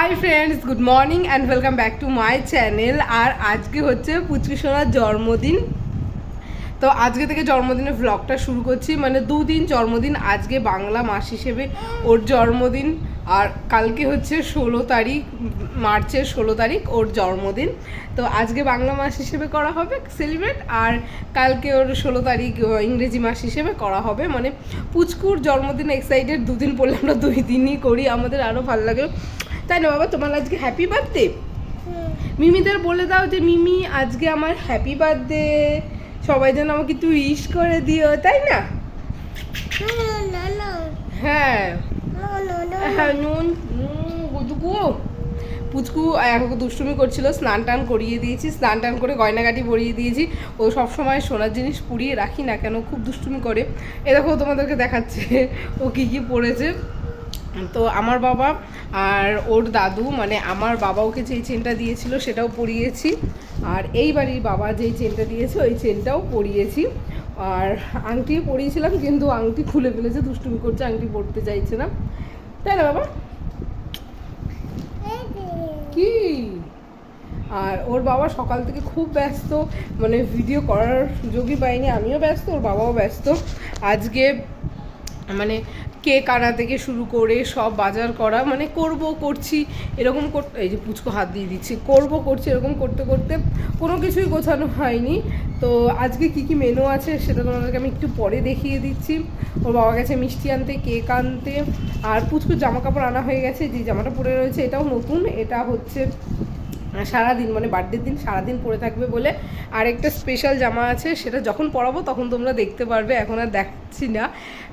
Hi friends good morning and welcome back to my channel আর আজকে হচ্ছে পুচকি সোনার জন্মদিন। তো আজকে থেকে জন্মদিনের ভ্লগটা শুরু করছি। মানে দুদিন জন্মদিন, আজকে বাংলা মাস হিসেবে ওর জন্মদিন। আর কালকে হচ্ছে ষোলো তারিখ, মার্চের ষোলো তারিখ ওর জন্মদিন। তো আজকে বাংলা মাস হিসেবে করা হবে সেলিব্রেট আর কালকে ওর ষোলো তারিখ ইংরেজি মাস হিসেবে করা হবে। মানে পুচকুর জন্মদিন এক্সাইটেড দুদিন পড়লে আমরা দুই দিনই করি। আমাদের আরও ভালো লাগে। তাই না বাবা? তোমার আজকে হ্যাপি বার্থডে মিমিদের বলে দাও যে, মিমি, আজকে আমার হ্যাপি বার্থডে সবাই যেন আমাকে একটু উইশ করে দিও, তাই না? হ্যাঁ। হ্যাঁ নুন গুদুকু পুচকু এখন দুষ্টুমি করছিল, স্নান টান করিয়ে দিয়েছি, স্নান টান করে গয়নাগাটি পরিয়ে দিয়েছি। ও সব সময় সোনার জিনিস পুড়িয়ে রাখি না কেন, খুব দুষ্টুমি করে। এ দেখো, তোমাদেরকে দেখাচ্ছে, ও কী কী পড়েছে। তো আমার বাবা আর ওর দাদু মানে আমার বাবা ওকে যেই চেনটা দিয়েছিল সেটাও পরিয়েছি। আর এই বাড়ির বাবা যেই চেনটা দিয়েছে, ওই চেনটাও পরিয়েছি। আর আংটিও পরিয়েছিলাম, কিন্তু আংটি খুলে ফেলেছে, দুষ্টুমি করছে, আংটি পরতে চাইছে না। তাই না বাবা? কি? আর ওর বাবা সকাল থেকে খুব ব্যস্ত মানে ভিডিও করার সুযোগই পাইনি আমিও ব্যস্ত, ওর বাবাও ব্যস্ত। আজকে মানে কেক আনা থেকে শুরু করে সব বাজার করা মানে করব, করছি, এরকম করতে এই যে পুচকো হাত দিয়ে দিচ্ছি, করব, করছি, এরকম করতে করতে কোনো কিছুই গোছানো হয়নি। তো আজকে কি কি মেনু আছে সেটা তোমাদেরকে আমি একটু পরে দেখিয়ে দিচ্ছি। ওর বাবা গেছে মিষ্টি আনতে, কেক আনতে, আর পুচকুর জামা কাপড় আনা হয়ে গেছে, যে জামাটা পরে রয়েছে এটাও নতুন, এটা হচ্ছে সারাদিন মানে বার্থডের দিন সারাদিন পরে থাকবে বলে আর একটা স্পেশাল জামা আছে, সেটা যখন পরাবো তখন তোমরা দেখতে পারবে, এখন আর দেখছি না।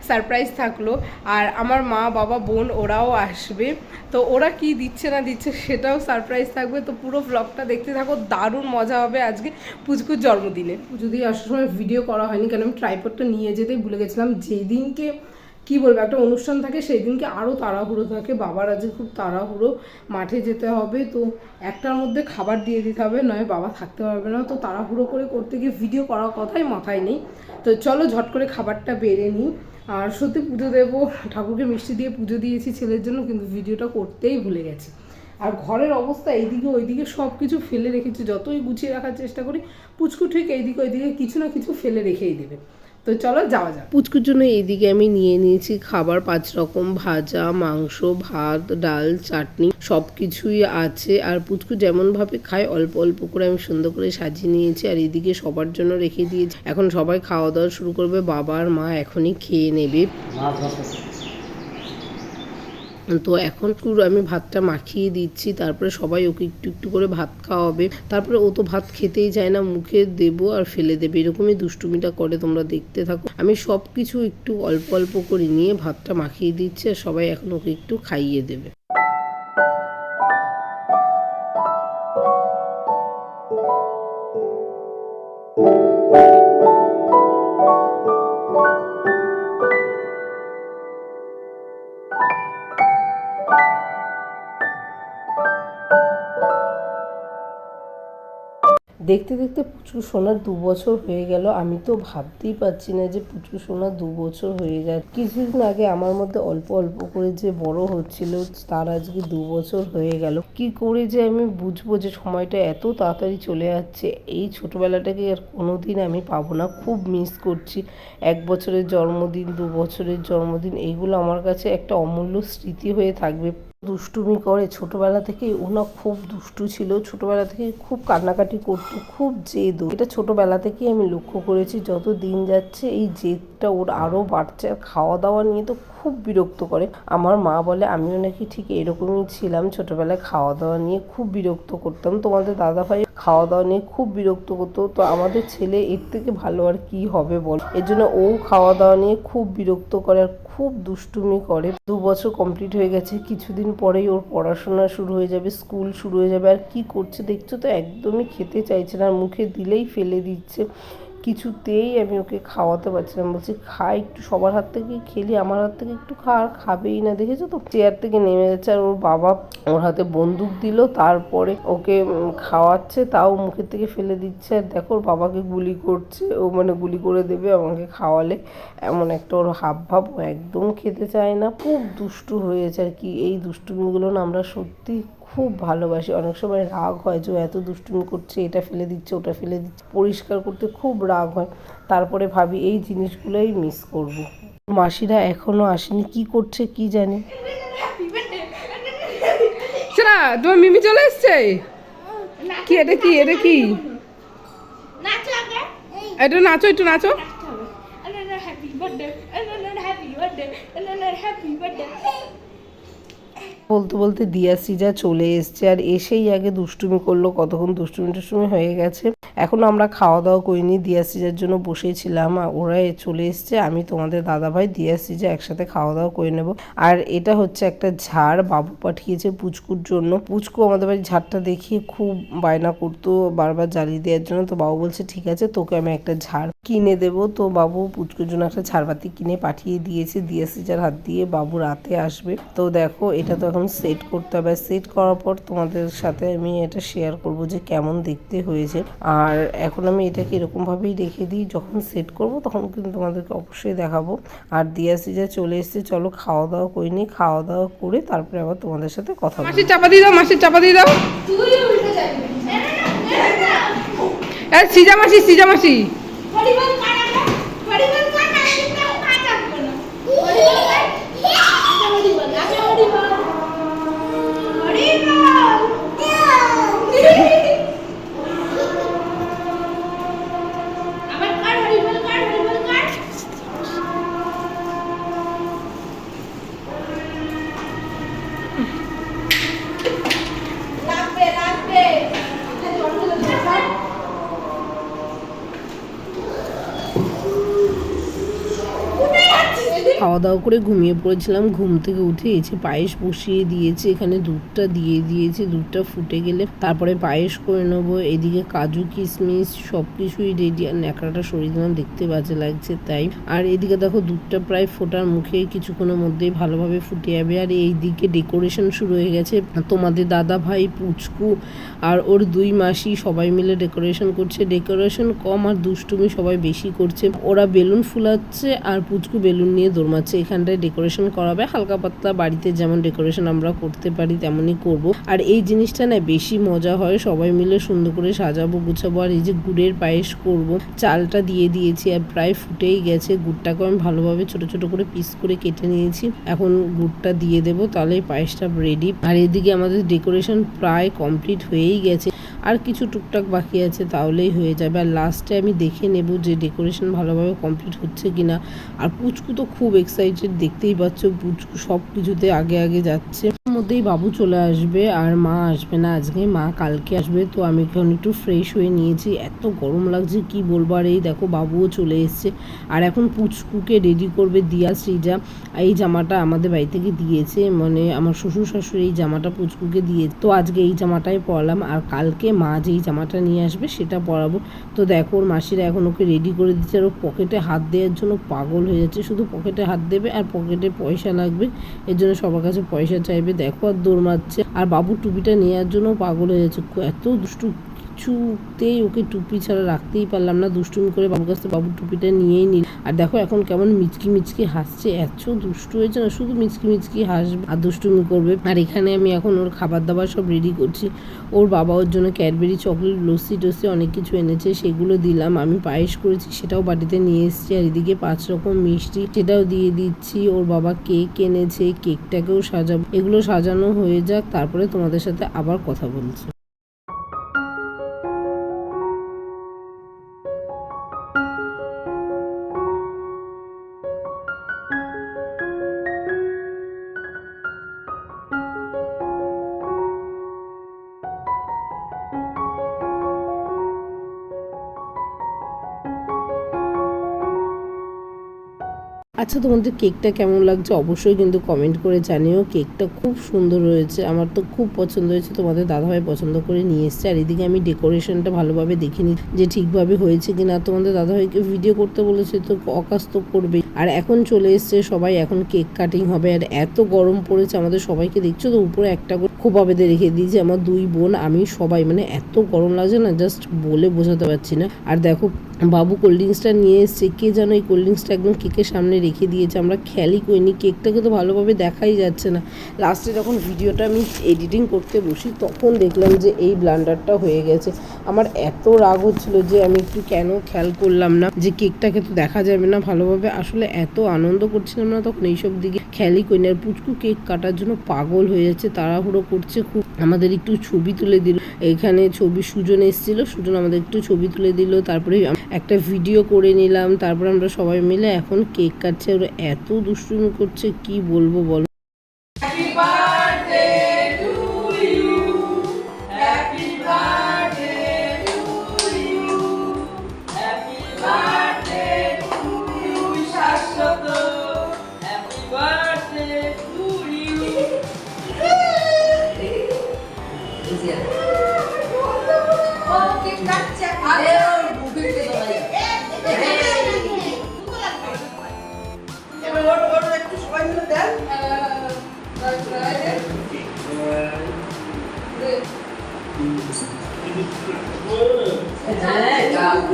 সারপ্রাইজ থাকল। আর আমার মা, বাবা, বোন, ওরাও আসবে। তো ওরা কি দিচ্ছে না দিচ্ছে সেটাও সারপ্রাইজ থাকবে। তো পুরো ব্লগটা দেখতে থাকো, দারুণ মজা হবে আজকে পুচকুর জন্মদিনে। দিয়ে আসার সময় ভিডিও করা হয়নি কারণ আমি ট্রাইপডটা নিয়ে যেতেই ভুলে গেছিলাম। যেই দিনকে কি বলব, একটা অনুষ্ঠান থাকে সেই দিনকে আরও তাড়াহুড়ো থাকে। বাবার আজকে খুব তাড়াহুড়ো মাঠে যেতে হবে, তো একটার মধ্যে খাবার দিয়ে দিতে হবে, নয় বাবা থাকতে পারবে না। তো তাড়াহুড়ো করে করতে গিয়ে ভিডিও করার কথাই মাথায় নেই। তো চলো ঝট করে খাবারটা বেড়ে নিই। আর সত্যি পুজো দেবো, ঠাকুরকে মিষ্টি দিয়ে পুজো দিয়েছি ছেলের জন্য, কিন্তু ভিডিওটা করতেই ভুলে গেছি। আর ঘরের অবস্থা এইদিকে ওইদিকে সব কিছু ফেলে রেখেছি, যতই গুছিয়ে রাখার চেষ্টা করি, পুচকু ঠিক এইদিকে ওইদিকে কিছু না কিছু ফেলে রেখেই দেবে। তো চলো যাওয়া যাক। পুচকুর জন্য এইদিকে আমি নিয়ে নিয়েছি খাবার পাঁচ রকম ভাজা মাংস ভাত ডাল চাটনি সব কিছুই আছে। আর পুচকু যেমন ভাবে খায় অল্প অল্প করে আমি সুন্দর করে সাজিয়ে নিয়েছি। আর এদিকে সবার জন্য রেখে দিয়েছি। এখন সবাই খাওয়া দাওয়া শুরু করবে বাবা আর মা এখনই খেয়ে নেবে। তো এখন আমি ভাতটা মাখিয়ে দিচ্ছি, তারপরে সবাই ওকে একটু একটু করে ভাত খাওয়াবে। তারপরে ও তো ভাত খেতেই চায় না, মুখে দেবো আর ফেলে দেবে, এরকমই দুষ্টুমিটা করে তোমরা দেখতে থাকো। আমি সব কিছু একটু অল্প অল্প করে নিয়ে ভাতটা মাখিয়ে দিচ্ছি আর সবাই এখন ওকে একটু খাইয়ে দেবে। দেখতে দেখতে পুচু সোনার দু বছর হয়ে গেল। আমি তো ভাবতেই পারছি না যে পুচু সোনা দু বছর হয়ে যায়। কিছুদিন আগে আমার মধ্যে অল্প অল্প করে যে বড় হচ্ছিল, তার আজকে দু বছর হয়ে গেল। কি করে যে আমি বুঝব যে সময়টা এত তাড়াতাড়ি চলে যাচ্ছে? এই ছোটবেলাটাকে আর কোনোদিন আমি পাবো না। খুব মিস করছি। এক বছরের জন্মদিন, দু বছরের জন্মদিন এইগুলো আমার কাছে একটা অমূল্য স্মৃতি হয়ে থাকবে। দুষ্টুমি করে। ছোটবেলা থেকে ওনা খুব দুষ্টু ছিল। ছোটবেলা থেকে খুব কান্নাকাটি করত, খুব জেদ এটা ছোটবেলা থেকেই আমি লক্ষ্য করেছি, যত দিন যাচ্ছে এই জেদটা ওর আরও বাড়ছে। আর খাওয়া দাওয়া নিয়ে তো খুব বিরক্ত করে। আমার মা বলে, আমিও নাকি ঠিক এরকমই ছিলাম। ছোটবেলায় খাওয়া দাওয়া নিয়ে খুব বিরক্ত করতাম। তোমাদের দাদা ভাই খাওয়া দাওয়া নিয়ে খুব বিরক্ত হতো। তো আমাদের ছেলে এর থেকে ভালো আর কি হবে বল? এর জন্য ও খাওয়া দাওয়া নিয়ে খুব বিরক্ত করে আর খুব দুষ্টুমি করে। দু বছর কমপ্লিট হয়ে গেছে, কিছুদিন পরেই ওর পড়াশোনা শুরু হয়ে যাবে স্কুল শুরু হয়ে যাবে। আর কি করছে দেখছ তো, একদমই খেতে চাইছে না, মুখে দিলেই ফেলে দিচ্ছে। কিছুতেই আমি ওকে খাওয়াতে পারছিলাম। বলছি, খা, একটু সবার হাত থেকে খেলি, আমার হাত থেকে একটু খা, আর খাবেই না। দেখেছ তো? চেয়ার থেকে নেমে যাচ্ছে আর ওর বাবা ওর হাতে বন্দুক দিল, তারপরে ওকে খাওয়াচ্ছে, তাও মুখের থেকে ফেলে দিচ্ছে। আর দেখো, ওর বাবাকে গুলি করছে, ও মানে গুলি করে দেবে আমাকে খাওয়ালে। এমন একটা ওর হাব ভাব ও একদম খেতে চায় না। খুব দুষ্টু হয়েছে আর কি। এই দুষ্টুমিগুলো না আমরা সত্যি খুব ভালোবাসি। অনেক সময় রাগ হয় যে ও এত দুষ্টুমি করছে এটা ফেলে দিচ্ছে ওটা ফেলে দিচ্ছে। পরিষ্কার করতে খুব রাগ হয়। তারপরে ভাবি এই জিনিসগুলোই মিস করব। মাসিরা এখনও আসেনি। কি করছে কি জানি? তোমার মিমি চলে এসছে? কি এটা কি এটা কি? এটা নাচো একটু নাচো। Happy birthday happy birthday happy birthday বলতে বলতে দিয়া সিজা চলে এসছে আর এসেই আগে দুষ্টুমি করল, কতক্ষণ দুষ্টুমি টুষ্টুমি হয়ে গেছে। এখনও আমরা খাওয়া দাওয়া করিনি দিয়া সিজার জন্য বসেছিলাম, আর ওরা চলে এসছে, আমি তোমাদের দাদা ভাই দিয়া সিজা একসাথে খাওয়া দাওয়া করে নেব। আর এটা হচ্ছে একটা ঝাড়, বাবু পাঠিয়েছে পুচকুর জন্য। পুচকু আমাদের বাড়ির ঝাড়টা দেখিয়ে খুব বায়না করতো, বারবার জ্বালিয়ে দেওয়ার জন্য। তো বাবু বলছে, ঠিক আছে, তোকে আমি একটা ঝাড় কিনে দেবো। তো বাবু পুচকুর জন্য একটা ছাড়বাতি কিনে পাঠিয়ে দিয়েছে দিয়া সিজার হাত দিয়ে বাবু রাতে আসবে। তো দেখো এটা তো এখন সেট করতে হবে। সেট করার পর তোমাদের সাথে আমি এটা শেয়ার করব যে কেমন দেখতে হয়েছে। আর এখন আমি এটাকে এরকমভাবেই রেখে দিই। যখন সেট করব তখন কিন্তু তোমাদেরকে অবশ্যই দেখাবো। আর দিয়া সিজা চলে এসেছে চলো খাওয়া দাওয়া করিনি খাওয়া দাওয়া করে তারপরে আবার তোমাদের সাথে কথা মাসির চাপা দিয়ে দাও মাসির চাপা দিয়ে দাও। তুই উল্টে যাবি। না না না সিজা মাসি সিজা মাসি Mm-hmm. খাওয়া দাওয়া করে ঘুমিয়ে পড়েছিলাম। ঘুম থেকে উঠে এসে পায়েস বসিয়ে দিয়েছে, এখানে দুধটা দিয়ে দিয়েছে, দুধটা ফুটে গেলে তারপরে পায়েস করে নেব, এদিকে কাজু, কিশমিশ সব কিছুই রেডি আর ন্যাকড়াটা সরিয়ে দিলাম, দেখতে বাজে লাগছে তাই। আর এদিকে দেখো দুধটা প্রায় ফোটার মুখে কিছুক্ষণের মধ্যেই ভালোভাবে ফুটে যাবে। আর এইদিকে ডেকোরেশন শুরু হয়ে গেছে। তোমাদের দাদা ভাই পুচকু আর ওর দুই মাসি সবাই মিলে ডেকোরেশন করছে। ডেকোরেশন কম আর দুষ্টুমি সবাই বেশি করছে। ওরা বেলুন ফুলাচ্ছে আর পুচকু বেলুন নিয়ে দৌড়মাচ্ছে এখানটায় ডেকোরেশন করাবে। হালকা পাতলা বাড়িতে যেমন ডেকোরেশন আমরা করতে পারি, তেমনই করব। আর এই জিনিসটা না বেশি মজা হয়। সবাই মিলে সুন্দর করে সাজাবো, গুছাবো। আর এই যে গুড়ের পায়েস করব, চালটা দিয়ে দিয়েছি আর প্রায় ফুটেই গেছে। গুড়টাকে আমি ভালোভাবে ছোট ছোট করে পিস করে কেটে নিয়েছি। এখন গুড়টা দিয়ে দেবো তাহলে পায়েসটা রেডি আর এদিকে আমাদের ডেকোরেশন প্রায় কমপ্লিট হয়েই গেছে। আর কিছু টুকটাক বাকি আছে, তাহলেই হয়ে যাবে। আর লাস্টে আমি দেখে নেব যে ডেকোরেশন ভালোভাবে কমপ্লিট হচ্ছে কিনা। আর পুচকু তো খুব এক্সাইটেড দেখতেই পাচ্ছ পুচকু সব কিছুতে আগে আগে যাচ্ছে। মধ্যেই বাবু চলে আসবে আর মা আসবে না আজকে, মা কালকে আসবে। তো আমি এখন একটু ফ্রেশ হয়ে নিয়েছি। এত গরম লাগছে, কি বলব? আর এই দেখো বাবুও চলে এসছে। আর এখন পুচকুকে রেডি করবে দিয়া শ্রীজা। এই জামাটা আমাদের বাড়ি থেকে দিয়েছে। মানে আমার শ্বশুর শাশুড়ি এই জামাটা পুচকুকে দিয়ে, তো আজকে এই জামাটাই পরলাম। আর কালকে মা যেই জামাটা নিয়ে আসবে সেটা পরাবো। তো দেখো, ওর মাসিরা এখন ওকে রেডি করে দিচ্ছে আর ও পকেটে হাত দেওয়ার জন্য পাগল হয়ে যাচ্ছে। শুধু পকেটে হাত দেবে আর পকেটে পয়সা লাগবে। এর জন্য সবার কাছে পয়সা চাইবে। দেখো আর দৌড় মারছে। আর বাবুর টুপিটা নেওয়ার জন্য পাগল হয়ে যাচ্ছে। এত দুষ্টু কিছুতেই ওকে টুপি ছাড়া রাখতেই পারলাম না। দুষ্টুমি করে বাবুর কাছ থেকে বাবুর টুপিটা নিয়েই নিল। আর দেখো এখন কেমন মিচকি মিচকি হাসছে। এত দুষ্টু হয়েছে না, শুধু মিচকি মিচকি হাসবে আর দুষ্টুমি করবে। আর এখানে আমি এখন ওর খাবার দাবার সব রেডি করছি। ওর বাবা ওর জন্য ক্যাডবেরি চকলেট লস্যি টসি অনেক কিছু এনেছে, সেগুলো দিলাম। আমি পায়েস করেছি, সেটাও বাড়িতে নিয়ে এসেছি। আর এদিকে পাঁচ রকম মিষ্টি সেটাও দিয়ে দিচ্ছি। ওর বাবা কেক এনেছে, কেকটাকেও সাজাবো। এগুলো সাজানো হয়ে যাক, তারপরে তোমাদের সাথে আবার কথা বলছি। আচ্ছা তোমাদের কেকটা কেমন লাগছে? অবশ্যই কিন্তু কমেন্ট করে জানিও। কেকটা খুব সুন্দর হয়েছে। আমার তো খুব পছন্দ হয়েছে। তোমাদের দাদাভাই পছন্দ করে নিয়ে এসছে। আর এদিকে আমি ডেকোরেশনটা ভালোভাবে দেখিনি যে ঠিকভাবে হয়েছে কি কিনা। তোমাদের দাদাভাইকে ভিডিও করতে বলেছে তো অকাশ তো করবেই। আর এখন চলে এসছে সবাই। এখন কেক কাটিং হবে। আর এত গরম পড়েছে আমাদের সবাইকে দেখছ তো? উপরে একটা করে খোপা বেঁধে রেখে দিয়েছে আমার দুই বোন, আমি সবাই। মানে এত গরম লাগছে না? জাস্ট বলে বোঝাতে পারছি না। আর দেখো বাবু কোল্ড ড্রিঙ্কসটা নিয়ে এসছে, কে যেন এই কোল্ড ড্রিঙ্কসটা একদম কেকের সামনে রেখে দিয়েছে, আমরা খেয়ালই করিনি কেকটাকে তো ভালোভাবে দেখাই যাচ্ছে না। লাস্টে যখন ভিডিওটা আমি এডিটিং করতে বসি, তখন দেখলাম যে এই ব্লান্ডারটা হয়ে গেছে। আমার এত রাগ হচ্ছিল যে আমি একটু কেন খেয়াল করলাম না, যে কেকটাকে তো দেখা যাবে না ভালোভাবে। আসলে এত আনন্দ করছিলাম না তখন এইসব দিকে, খেয়ালই করি না আর পুচকু কেক কাটার জন্য পাগল হয়ে যাচ্ছে, তাড়াহুড়ো করছে খুব। আমাদের একটু ছবি তুলে দিল। এখানে ছবি সুজন এসেছিল, সুজন আমাদের একটু ছবি তুলে দিল, তারপরে একটা ভিডিও করে নিলাম, তারপর আমরা সবাই মিলে এখন কেক কাটছে, ওরা এত দুষ্টুমি করছে, কি বলব বলো।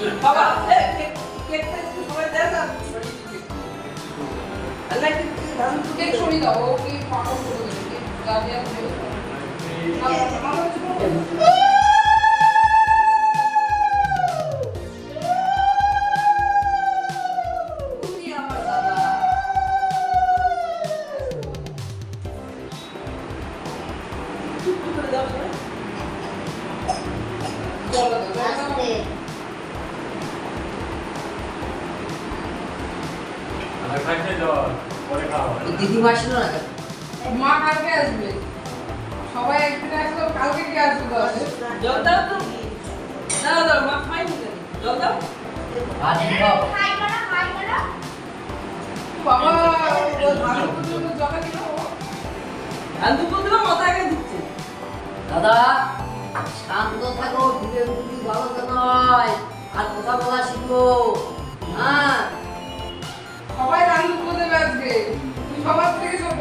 হ্যাঁ দিচ্ছি সবাই ধান দিয়ে ক্যামেরা হচ্ছে ভিডিও হচ্ছে না তারপরে দেখছি ও কেনে ক্যামেরা সেটি কেক সরিয়ে দাও ও কেক পাগল করে দেবে কেক যা দেওয়া দেবে আর ভাত খাও। বাবা ও ধান পর্যন্ত জমা দিল দাদা শান্ত থাকো ধীরে বুদ্ধি ভালো তো নয়। আর কথা বলা শিখো। হ্যাঁ। সবাই দুপুর দেবে আজকে। সবার থেকে ছোট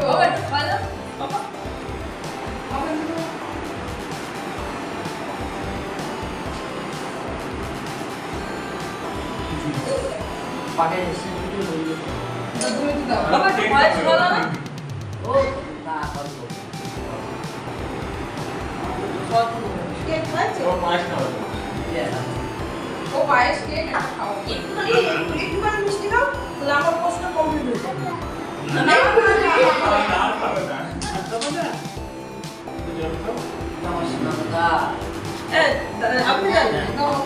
পাটের শিল্পী হইল তো তুমি তো দাও ও তা করব ও পাঁচ খাওয়া ও পায়েস কেক এটা খাও না, না, না, আপনি জানেন তাহলে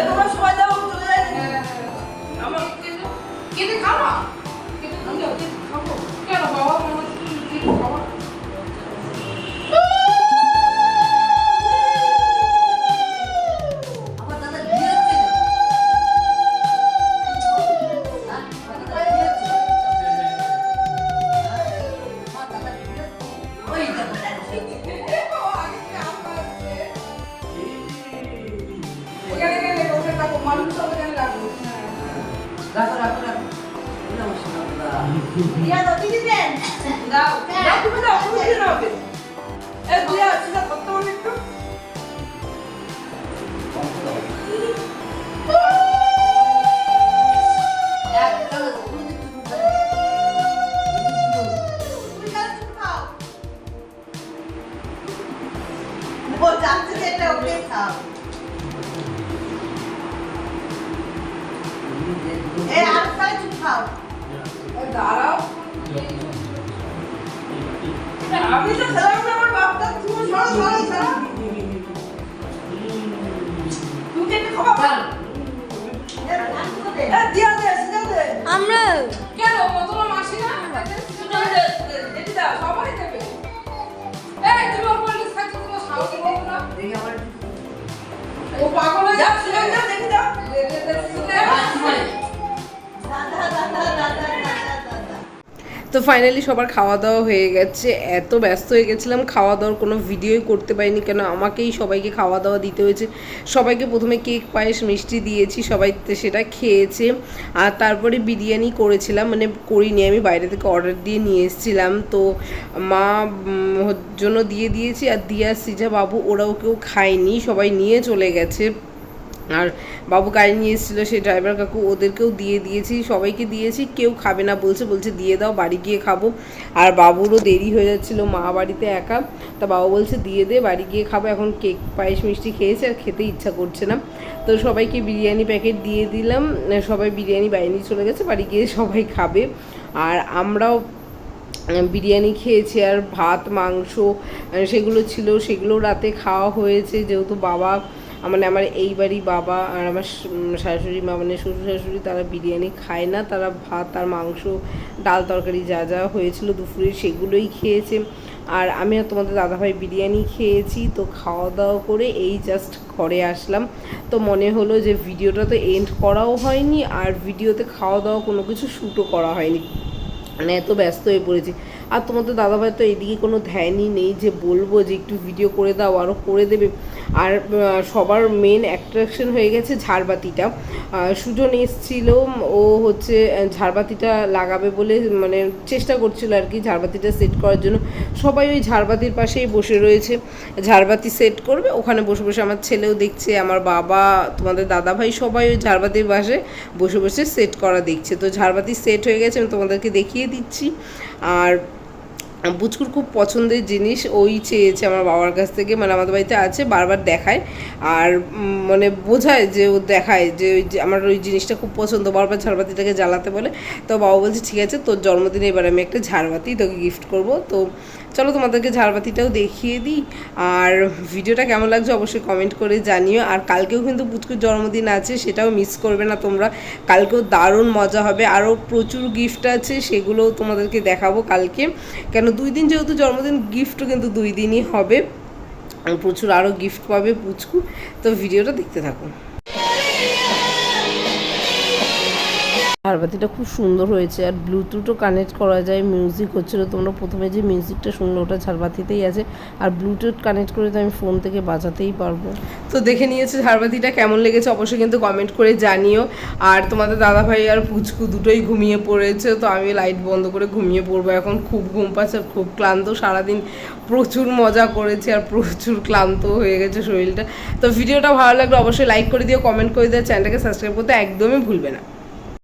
তোমরা সবাই যাও চলে যায় হ্যাঁ, আমার কেটে কেটে খাওয়া? কেটে খাব? কেন বাবা মনে তো ফাইনালি সবার খাওয়া দাওয়া হয়ে গেছে। এত ব্যস্ত হয়ে গেছিলাম খাওয়া দাওয়ার কোনো ভিডিওই করতে পারিনি কেন? আমাকেই সবাইকে খাওয়া দাওয়া দিতে হয়েছে। সবাইকে প্রথমে কেক পায়েস, মিষ্টি দিয়েছি, সবাই সেটা খেয়েছে। আর তারপরে বিরিয়ানি করেছিলাম মানে করিনি, আমি বাইরে থেকে অর্ডার দিয়ে নিয়ে এসেছিলাম। তো মা জন্য দিয়ে দিয়েছি, আর দিয়া, সিজা, বাবু ওরাও কেউ খায়নি, সবাই নিয়ে চলে গেছে। আর বাবু গাড়ি নিয়ে এসেছিল, সেই ড্রাইভার কাকু ওদেরকেও দিয়ে দিয়েছি, সবাইকে দিয়েছি, কেউ খাবে না বলছে বলছে দিয়ে দাও, বাড়ি গিয়ে খাব। আর বাবুরও দেরি হয়ে যাচ্ছিল, মা বাড়িতে একা, তা বাবু বলছে দিয়ে দে, বাড়ি গিয়ে খাব, এখন কেক, পায়েস, মিষ্টি খেয়েছে, আর খেতে ইচ্ছা করছে না। তো সবাইকে বিরিয়ানি প্যাকেট দিয়ে দিলাম সবাই বিরিয়ানি বাইরে চলে গেছে, বাড়ি গিয়ে সবাই খাবে। আর আমরাও বিরিয়ানি খেয়েছি, আর ভাত, মাংস সেগুলো ছিল, সেগুলো রাতে খাওয়া হয়েছে, যেহেতু বাবা মানে আমার এই বাড়ি বাবা আর আমার শাশুড়ি মা মানে শ্বশুর শাশুড়ি, তারা বিরিয়ানি খায় না, তারা ভাত আর মাংস, ডাল তরকারি যা যা হয়েছিল দুপুরে সেগুলোই খেয়েছে। আর আমি আর তোমাদের দাদাভাই বিরিয়ানি খেয়েছি, তো খাওয়া দাওয়া করে এই জাস্ট ঘরে আসলাম। তো মনে হলো যে ভিডিওটা তো এন্ড করাও হয়নি, আর ভিডিওতে খাওয়া দাওয়া কোনো কিছু শ্যুটও করা হয়নি। মানে এত ব্যস্ত হয়ে পড়েছি। আর তোমাদের দাদাভাই তো এইদিকে কোনো ধ্যানই নেই যে বলব যে একটু ভিডিও করে দাও আরও করে দেবে। আর সবার মেন অ্যাট্রাকশন হয়ে গেছে ঝাড়বাতিটা। সুজন এসছিল, ও হচ্ছে ঝাড়বাতিটা লাগাবে বলে মানে চেষ্টা করছিল আর কি ঝাড়বাতিটা সেট করার জন্য। সবাই ওই ঝাড়বাতির পাশেই বসে রয়েছে। ঝাড়বাতি সেট করবে, ওখানে বসে বসে আমার ছেলেও দেখছে, আমার বাবা, তোমাদের দাদাভাই সবাই ওই ঝাড়বাতির পাশে বসে বসে সেট করা দেখছে। তো ঝাড়বাতি সেট হয়ে গেছে, আমি তোমাদেরকে দেখিয়ে দিচ্ছি। আর বুচকুর খুব পছন্দের জিনিস, ওই চেয়েছে আমার বাবার কাছ থেকে মানে আমাদের বাড়িতে আছে, বারবার দেখায়। আর মানে বোঝায় যে ও দেখায় যে ওই আমার ওই জিনিসটা খুব পছন্দ, বারবার ঝাড়বাতিটাকে জ্বালাতে বলে। তো বাবা বলছে, ঠিক আছে, তোর জন্মদিনে এবার আমি একটা ঝাড়বাতি তোকে গিফট করব। তো চলো তোমাদেরকে ঝাড়বাতিটাও দেখিয়ে দিই। আর ভিডিওটা কেমন লাগছে অবশ্যই কমেন্ট করে জানিও। আর কালকেও কিন্তু পুচকুর জন্মদিন আছে, সেটাও মিস করবে না তোমরা। কালকেও দারুণ মজা হবে। আরও প্রচুর গিফট আছে, সেগুলোও তোমাদেরকে দেখাবো কালকে। কেন দুই দিন যেহেতু জন্মদিন গিফটও কিন্তু দুই দিনই হবে। প্রচুর আরও গিফট পাবে পুচকু। তো ভিডিওটা দেখতে থাকুন। ঝাড়বাতিটা খুব সুন্দর হয়েছে। আর ব্লুটুথও কানেক্ট করা যায় মিউজিক হচ্ছিল। তোমরা প্রথমে যে মিউজিকটা শুনলো, ওটা ঝাড়বাতিতেই আছে। আর ব্লুটুথ কানেক্ট করে তো আমি ফোন থেকে বাজাতেই পারব। তো দেখে নিয়েছে ঝাড়বাতিটা কেমন লেগেছে? অবশ্যই কিন্তু কমেন্ট করে জানিও। আর তোমাদের দাদাভাই আর পুচকু দুটোই ঘুমিয়ে পড়েছে, তো আমি লাইট বন্ধ করে ঘুমিয়ে পড়ব। এখন খুব ঘুম পাচ্ছে, খুব ক্লান্ত। সারাদিন প্রচুর মজা করেছি আর প্রচুর ক্লান্ত হয়ে গেছে শরীরটা। তো ভিডিওটা ভালো লাগলে অবশ্যই লাইক করে দিও কমেন্ট করে দিও। চ্যানেলটাকে সাবস্ক্রাইব করতে একদমই ভুলবে না।